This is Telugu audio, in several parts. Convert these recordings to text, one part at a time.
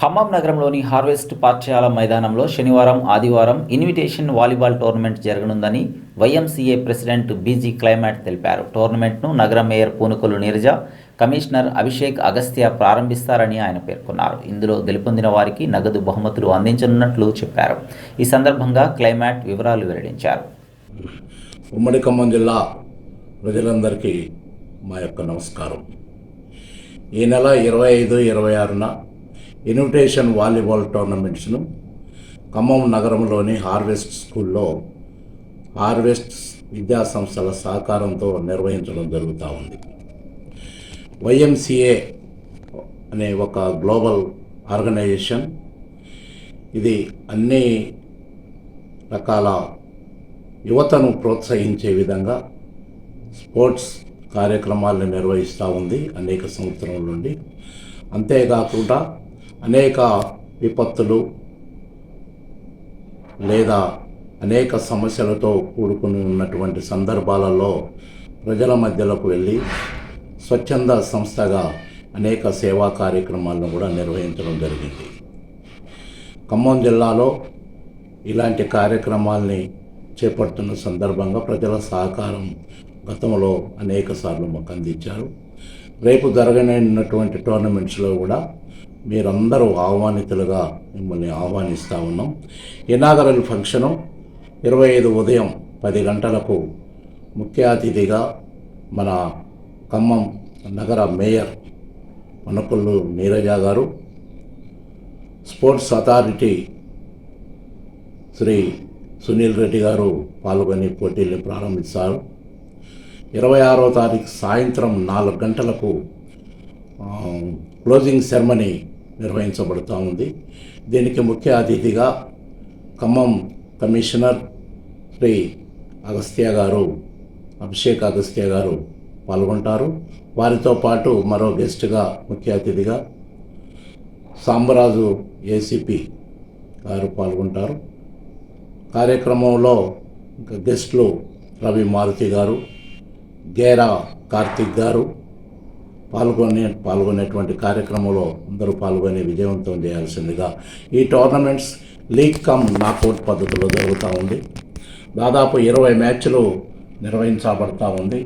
ఖమ్మం నగరంలోని హార్వెస్ట్ పాఠశాల మైదానంలో శనివారం ఆదివారం ఇన్విటేషన్ వాలీబాల్ టోర్నమెంట్ జరగనుందని వైఎంసీఏ ప్రెసిడెంట్ బీజీ క్లైమాట్ తెలిపారు. టోర్నమెంట్ను నగర మేయర్ పూనుకొలు నీరజ కమిషనర్ అభిషేక్ అగస్త్య ప్రారంభిస్తారని ఆయన పేర్కొన్నారు. ఇందులో గెలుపొందిన వారికి నగదు బహుమతులు అందించనున్నట్లు చెప్పారు. ఈ సందర్భంగా క్లైమాట్ వివరాలు వెల్లడించారు. ఉమ్మడి ఖమ్మం జిల్లా ప్రజలందరికీ మా యొక్క నమస్కారం. ఈ నెల ఇరవై ఐదు ఇరవై ఆరున ఇన్విటేషన్ వాలీబాల్ టోర్నమెంట్స్ను ఖమ్మం నగరంలోని హార్వెస్ట్ స్కూల్లో హార్వెస్ట్ విద్యా సంస్థల సహకారంతో నిర్వహించడం జరుగుతూ ఉంది. వైఎంసిఏ అనే ఒక గ్లోబల్ ఆర్గనైజేషన్. ఇది అన్ని రకాల యువతను ప్రోత్సహించే విధంగా స్పోర్ట్స్ కార్యక్రమాలను నిర్వహిస్తూ ఉంది అనేక సంవత్సరం నుండి. అంతేకాకుండా అనేక విపత్తులు లేదా అనేక సమస్యలతో కూడుకుని ఉన్నటువంటి సందర్భాలలో ప్రజల మధ్యలోకి వెళ్ళి స్వచ్ఛంద సంస్థగా అనేక సేవా కార్యక్రమాలను కూడా నిర్వహించడం జరిగింది. ఖమ్మం జిల్లాలో ఇలాంటి కార్యక్రమాల్ని చేపడుతున్న సందర్భంగా ప్రజల సహకారం గతంలో అనేక సార్లు మాకు అందించారు. రేపు జరగనున్నటువంటి టోర్నమెంట్స్లో కూడా మీరందరూ ఆహ్వానితులుగా మిమ్మల్ని ఆహ్వానిస్తూ ఉన్నాం. ఇనాగరల్ ఫంక్షను ఇరవై ఐదు ఉదయం పది గంటలకు ముఖ్య అతిథిగా మన ఖమ్మం నగర మేయర్ మనకొల్లు నీరజ గారు స్పోర్ట్స్ అథారిటీ శ్రీ సునీల్ రెడ్డి గారు పాల్గొని పోటీల్ని ప్రారంభిస్తారు. ఇరవై ఆరో తారీఖు సాయంత్రం నాలుగు గంటలకు క్లోజింగ్ సెరమనీ నిర్వహించబడుతూ ఉంది దీనికి ముఖ్య అతిథిగా ఖమ్మం కమిషనర్ శ్రీ అగస్త్య గారు అభిషేక్ అగస్త్య గారు పాల్గొంటారు. వారితో పాటు మరో గెస్ట్గా ముఖ్య అతిథిగా సాంబరాజు ఏసీపీ గారు పాల్గొంటారు. కార్యక్రమంలో గెస్ట్లు రవి మారుతి గారు గేరా కార్తిక్ గారు పాల్గొనే పాల్గొనేటువంటి కార్యక్రమంలో అందరూ పాల్గొని విజయవంతం చేయాల్సిందిగా ఈ టోర్నమెంట్స్ లీగ్ కమ్ నాకౌట్ పద్ధతిలో జరుగుతూ ఉంది. దాదాపు ఇరవై మ్యాచ్లు నిర్వహించబడతా ఉంది.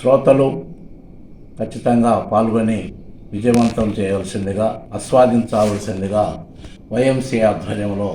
శ్రోతలు ఖచ్చితంగా పాల్గొని విజయవంతం చేయవలసిందిగా ఆస్వాదించవలసిందిగా వైఎంసీ ఆధ్వర్యంలో